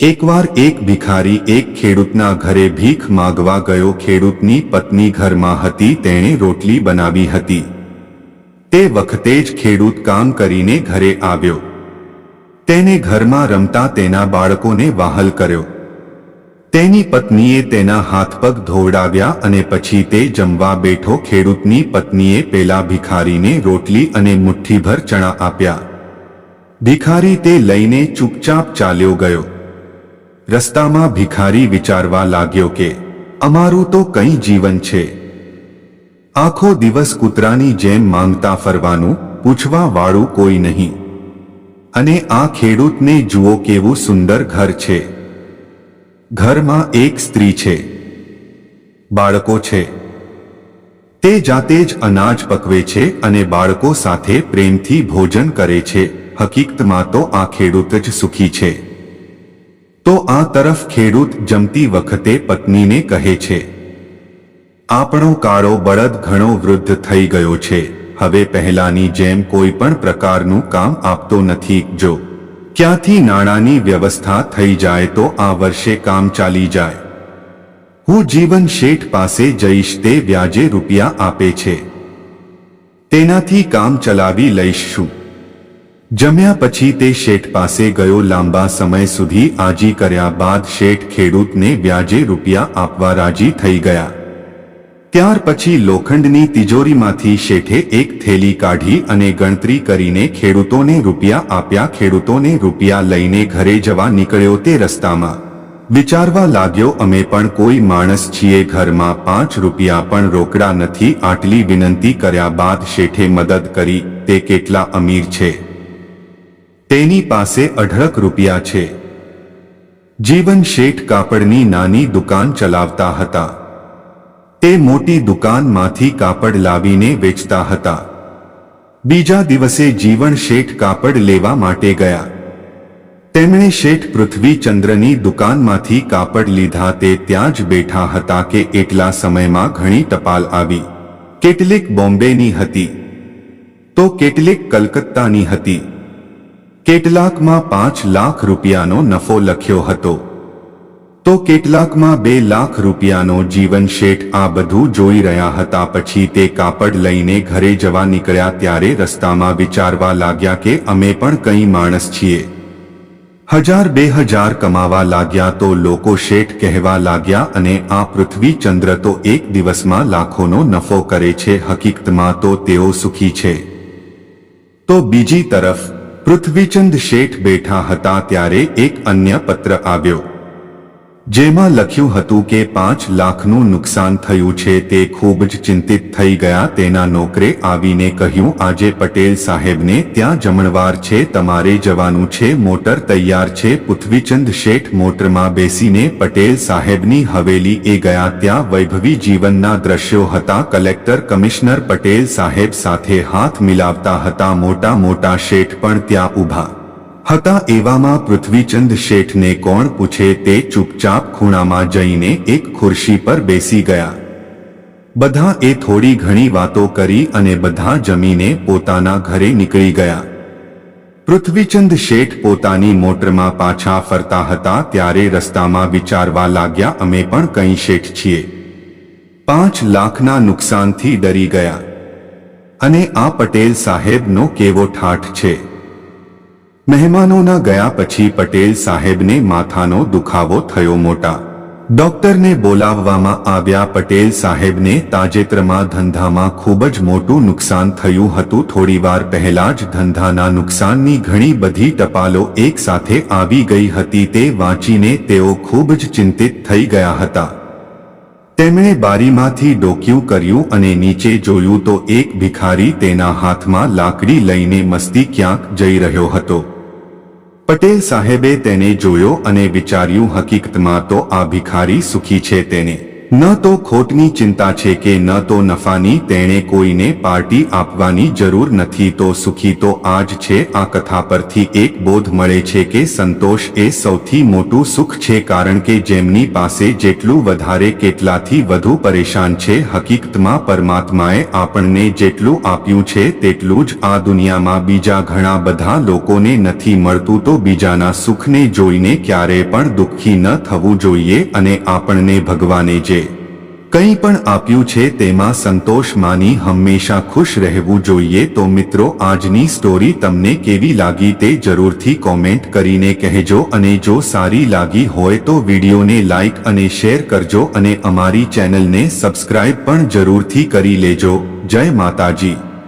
એકવાર એક ભિખારી એક ખેડૂતના ઘરે ભીખ માગવા ગયો. ખેડૂતની પત્ની ઘરમાં હતી, તેણે રોટલી બનાવી હતી. તે વખતે જ ખેડૂત કામ કરીને ઘરે આવ્યો. તેને ઘરમાં રમતા તેના બાળકોને વાહલ કર્યો. તેની પત્નીએ તેના હાથ પગ ધોવડાવ્યા અને પછી તે જમવા બેઠો. ખેડૂતની પત્નીએ પેલા ભિખારીને રોટલી અને મુઠ્ઠીભર ચણા આપ્યા. ભિખારી તે લઈને ચૂપચાપ ચાલ્યો ગયો. રસ્તામાં ભિખારી વિચારવા લાગ્યો કે, અમારું તો કંઈ જીવન છે. આખો દિવસ કૂતરાની જેમ માંગતા ફરવાનું, પૂછવા વાળું કોઈ નહીં. અને આ ખેડૂતને જુઓ કેવું સુંદર ઘર છે. ઘરમાં એક સ્ત્રી છે. બાળકો છે. તે જાતે જ અનાજ પકવે છે અને બાળકો સાથે પ્રેમથી ભોજન કરે છે. હકીકતમાં તો આ ખેડૂત જ સુખી છે. તો આ તરફ ખેડૂત જમતી વખતે પત્નીને કહે છે, આપણો કાળો બળદ ઘણો વૃદ્ધ થઈ ગયો છે. હવે પહેલાની જેમ કોઈ પણ પ્રકારનું કામ આપતો નથી. જો ક્યાંથી નાણાંની વ્યવસ્થા થઈ જાય તો આ વર્ષે કામ ચાલી જાય. હું જીવન શેઠ પાસે જઈશ તે વ્યાજે રૂપિયા આપે છે. તેનાથી કામ ચલાવી લઈશ શું? જમ્યા પછી તે શેઠ પાસે ગયો લાંબા સમય સુધી આજી કર્યા બાદ શેઠ ખેડૂતને વ્યાજે રૂપિયા આપવા રાજી થઈ ગયા. ત્યાર પછી લોખંડની તિજોરીમાંથી શેઠે એક થેલી કાઢી અને ગણતરી કરીને ખેડૂતોને રૂપિયા આપ્યા. ખેડૂતોને રૂપિયા લઈને ઘરે જવા નીકળ્યો તે રસ્તામાં. વિચારવા લાગ્યો, અમે પણ કોઈ માણસ છીએ, ઘરમાં પાંચ રૂપિયા પણ રોકડા નથી. આટલી વિનંતી કર્યા બાદ શેઠે મદદ કરી, તે કેટલા અમીર છે. તેની પાસે અઢળક રૂપિયા છે. જીવન શેઠ કાપડની નાની દુકાન ચલાવતા હતા. તે મોટી દુકાનમાંથી કાપડ લાવીને વેચતા હતા. બીજા દિવસે જીવન શેઠ કાપડ લેવા માટે ગયા. તેમણે શેઠ પૃથ્વીચંદ્રની દુકાનમાંથી કાપડ લીધા તે ત્યાં જ બેઠા હતા કે એટલા સમયમાં ઘણી ટપાલ આવી. કેટલીક બોમ્બેની હતી. તો કેટલીક કલકત્તાની હતી. કેટલાકમાં પાંચ લાખ રૂપિયાનો નફો લખ્યો હતો. તો કેટલાકમાં બે લાખ રૂપિયાનો જીવન શેઠ આ બધું જોઈ રહ્યા હતા પછી તે કાપડ લઈને ઘરે જવા નીકળ્યા ત્યારે રસ્તામાં વિચારવા લાગ્યા કે અમે પણ કંઈ માણસ છીએ. હજાર બે હજાર કમાવા લાગ્યા તો લોકો શેઠ કહેવા લાગ્યા અને આ પૃથ્વી ચંદ્ર તો એક દિવસમાં લાખોનો નફો કરે છે, હકીકતમાં તો તેઓ સુખી છે. તો બીજી તરફ પૃથ્વીચંદ શેઠ બેઠા હતા ત્યારે એક અન્ય પત્ર આવ્યો. જેમાં લખ્યું હતું કે પાંચ લાખનું નુકસાન થયું છે તે ખૂબ જ ચિંતિત થઈ ગયા તેના નોકરે આવીને કહ્યું, આજે પટેલ સાહેબને ત્યાં જમણવાર છે, તમારે જવાનું છે, મોટર તૈયાર છે, પૃથ્વીચંદ શેઠ મોટરમાં બેસીને પટેલ સાહેબની હવેલી એ ગયા ત્યાં વૈભવી જીવનના દ્રશ્યો હતા, કલેક્ટર કમિશનર પટેલ સાહેબ સાથે હાથ મિલાવતા હતા, મોટા મોટા શેઠ પણ ત્યાં ઊભા. હતા એવામાં પૃથ્વીચંદ શેઠને કોણ પૂછે તે ચૂપચાપ ખૂણામાં જઈને એક ખુરશી પર બેસી ગયા. બધા એ થોડી ઘણી વાતો કરી અને બધા જમીને પોતાના ઘરે નીકળી ગયા. પૃથ્વીચંદ શેઠ પોતાની મોટરમાં પાછા ફરતા હતા ત્યારે રસ્તામાં વિચારવા લાગ્યા, અમે પણ કંઈ શેઠ છીએ. પાંચ લાખના નુકસાનથી ડરી ગયા. અને આ પટેલ સાહેબનો કેવો ઠાઠ છે? મહેમાનોના ગયા પછી પટેલ સાહેબને માથાનો દુખાવો થયો મોટા. ડોક્ટરને બોલાવવામાં આવ્યા પટેલ સાહેબને તાજેતરમાં ધંધામાં ખૂબ જ મોટું નુકસાન થયું હતું. થોડીવાર પહેલા જ ધંધાના નુકસાનની ઘણી બધી ટપાલો એક સાથે આવી ગઈ હતી તે વાંચીને તેઓ ખૂબ જ ચિંતિત થઈ ગયા હતા. તેમણે બારીમાંથી ડોક્યું કર્યું અને નીચે જોયું તો એક ભિખારી તેના હાથમાં લાકડી લઈને મસ્તી ક્યાંક જઈ રહ્યો હતો. પટેલ સાહેબે તેને જોયો અને વિચાર્યું હકીકતમાં તો આ ભિખારી સુખી છે તેને. ન તો ખોટની ચિંતા છે કે ન તો નફાની તેણે કોઈને પાર્ટી આપવાની જરૂર નથી તો સુખી તો આ જ છે આ કથા પરથી એક બોધ મળે છે કે સંતોષ એ સૌથી મોટું સુખ છે કારણ કે જેમની પાસે જેટલું વધારે કેટલાથી વધુ પરેશાન છે હકીકતમાં પરમાત્માએ આપણને જેટલું આપ્યું છે તેટલું જ આ દુનિયામાં બીજા ઘણા બધા લોકોને નથી મળતું તો બીજાના સુખને જોઈને ક્યારેય પણ દુઃખી ન થવું જોઈએ અને આપણને ભગવાને જે કંઈ પણ આપ્યું છે તેમાં સંતોષ માની હંમેશા ખુશ રહેવું જોઈએ તો મિત્રો આજની સ્ટોરી તમને કેવી લાગી તે જરૂરથી કોમેન્ટ કરીને કહેજો અને જો સારી લાગી હોય તો વિડીયોને લાઈક અને શેર કરજો અને અમારી ચેનલને સબસ્ક્રાઇબ પણ જરૂરથી કરી લેજો. જય માતાજી.